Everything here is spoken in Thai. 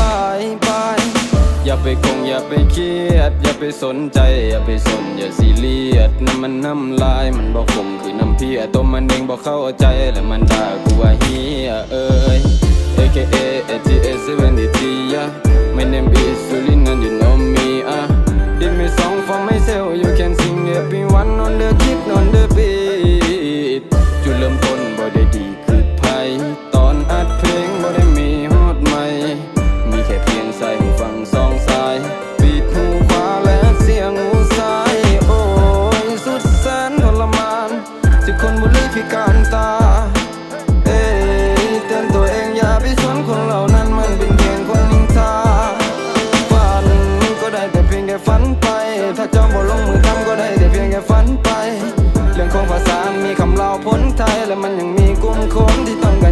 บายบายอย่าไปคงอย่าไปเครียด อย่าไปสนใจ อย่าไปสนอย่าซีเรียสน้ำมันน้ำลายมันบอกคมคือน้ำเพียตัวมันเองบอกเข้าใจแล้วมันด่ากูว่าเฮียเอ้ย AKA ATS 73 yeah My name is ที่การตา เอ้ยเตือนตัวเองอย่าไปสนคนเหล่านั้นมันเป็นเพียงคนนิ่งตาฝันก็ได้แต่เพียงแค่ฝันไป ถ้าเจ้าบ่ลงมือทำก็ได้แต่เพียงแค่ฝันไป เรื่องของภาษามีคำเล่าพ้นไทยและมันยังมีกลุ่มคนที่ต้องการ